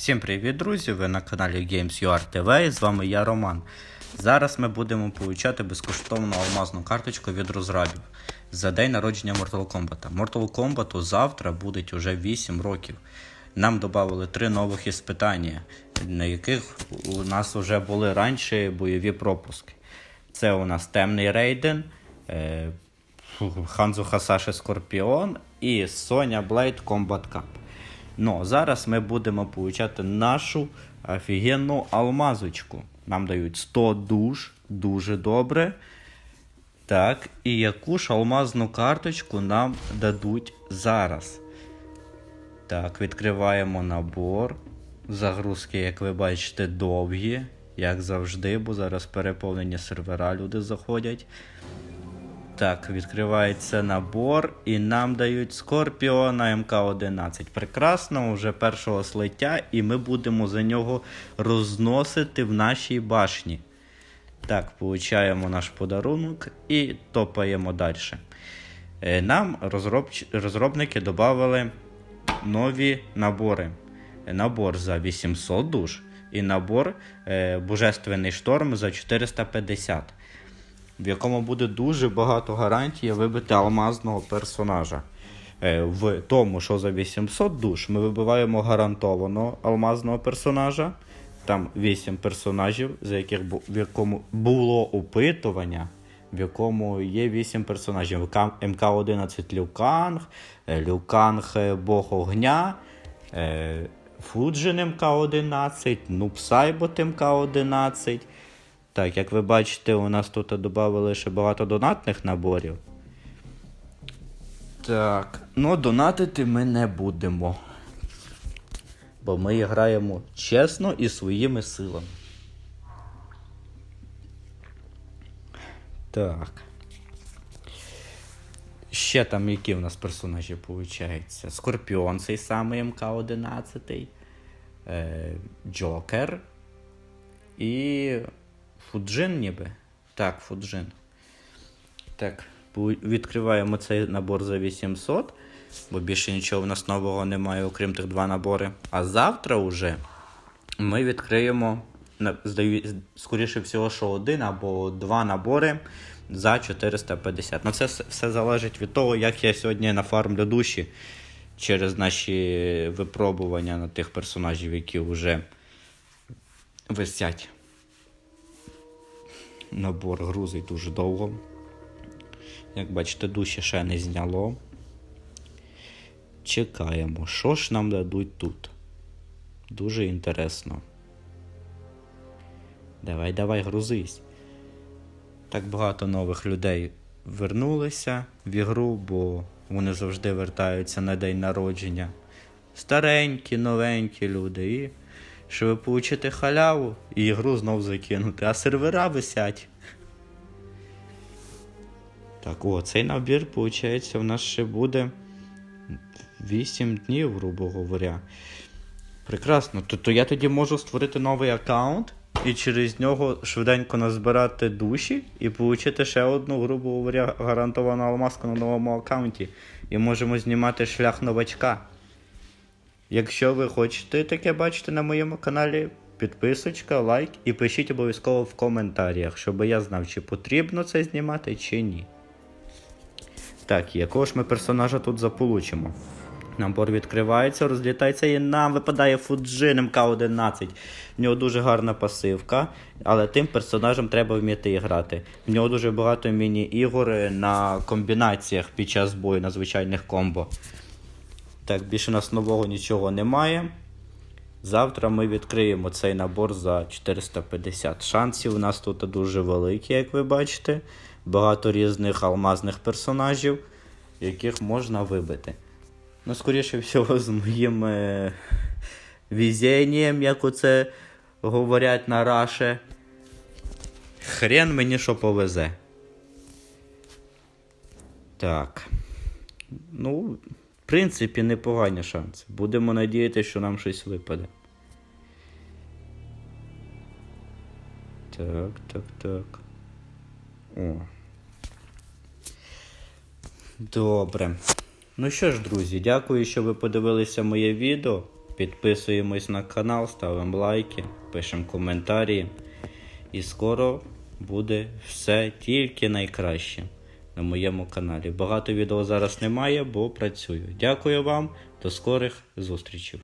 Всім привіт, друзі! Ви на каналі Games.ua TV і з вами я Роман. Зараз ми будемо получати безкоштовну алмазну карточку від розрабів за день народження Mortal Kombat. Mortal Kombat завтра буде уже 8 років. Нам додали три нових іспитання, на яких у нас вже були раніше бойові пропуски. Це у нас Темний Рейден, е, Ханзу Хасаши Скорпіон і Соня Блейд Combat Cup. Ну, зараз ми будемо получати нашу офігенну алмазочку. Нам дають 100 душ, дуже добре. Так, і яку ж алмазну карточку нам дадуть зараз? Так, відкриваємо набор. Загрузки, як ви бачите, довгі, як завжди, бо зараз переповнені сервера люди заходять. Так, відкривається набор, і нам дають Скорпіона МК-11. Прекрасно, вже першого слиття, і ми будемо за нього розносити в нашій башні. Так, получаємо наш подарунок і топаємо далі. Е, Нам розробч... розробники додали нові набори. Набор за 800 душ і набор е, Божественний шторм за 450 в якому буде дуже багато гарантій вибити алмазного персонажа. Е, В тому, що за 800 душ ми вибиваємо гарантовано алмазного персонажа. Там 8 персонажів, за яких в якому було опитування, в якому є 8 персонажів. МК- МК-11 Люканг, е, Люканг е, Бог Огня, Фуджин МК-11, Нупсайбот МК-11. Так, як ви бачите, у нас тут додали ще багато донатних наборів. Так, ну донатити ми не будемо. Бо ми граємо чесно і своїми силами. Так. Ще там які в нас персонажі виходить? Скорпіон, цей самий МК-11, е, Джокер і Фуджин ніби. Так, Фуджин. Так, відкриваємо цей набор за 800, бо більше нічого в нас нового немає, окрім тих два набори. А завтра вже ми відкриємо, скоріше всього, що один або два набори за 450. Ну, це все залежить від того, як я сьогодні нафармлю душі через наші випробування на тих персонажів, які вже висять. Набор грузить дуже довго. Як бачите, душі ще не зняло. Чекаємо, що ж нам дадуть тут. Дуже інтересно. Давай, давай, грузись. Так багато нових людей вернулися в ігру, бо вони завжди вертаються на день народження. Старенькі, новенькі люди. І щоб отримати халяву і ігру знов закинути, а сервера висять. Так, о, цей набір, виходить, у нас ще буде 8 днів, грубо говоря. Прекрасно. Тобто я тоді можу створити новий аккаунт і через нього швиденько назбирати душі і отримати ще одну, грубо говоря, гарантовану алмазку на новому аккаунті. І можемо знімати шлях новачка. Якщо ви хочете таке бачити на моєму каналі, підписочка, лайк і пишіть обов'язково в коментарях, щоб я знав, чи потрібно це знімати, чи ні. Так, якого ж ми персонажа тут заполучимо? Набор відкривається, розлітається і нам випадає Фуджин МК-11. В нього дуже гарна пасивка, але тим персонажем треба вміти грати. В нього дуже багато міні-ігор на комбінаціях під час бою на звичайних комбо. Так, більше у нас нового нічого немає. Завтра ми відкриємо цей набор за 450. Шансів у нас тут дуже великі, як ви бачите. Багато різних алмазних персонажів, яких можна вибити. Ну, скоріше всього, з моїм е- візінням, як оце говорять на Раше. Хрен мені що повезе. Так. Ну, принципі, непогані шанси. Будемо надіятися, що нам щось випаде. Так, так, так. О. Добре. Ну що ж, друзі, дякую, що ви подивилися моє відео. Підписуємось на канал, ставимо лайки, пишемо коментарі. І скоро буде все тільки найкраще на моєму каналі. Багато відео зараз немає, бо працюю. Дякую вам, до скорих зустрічей.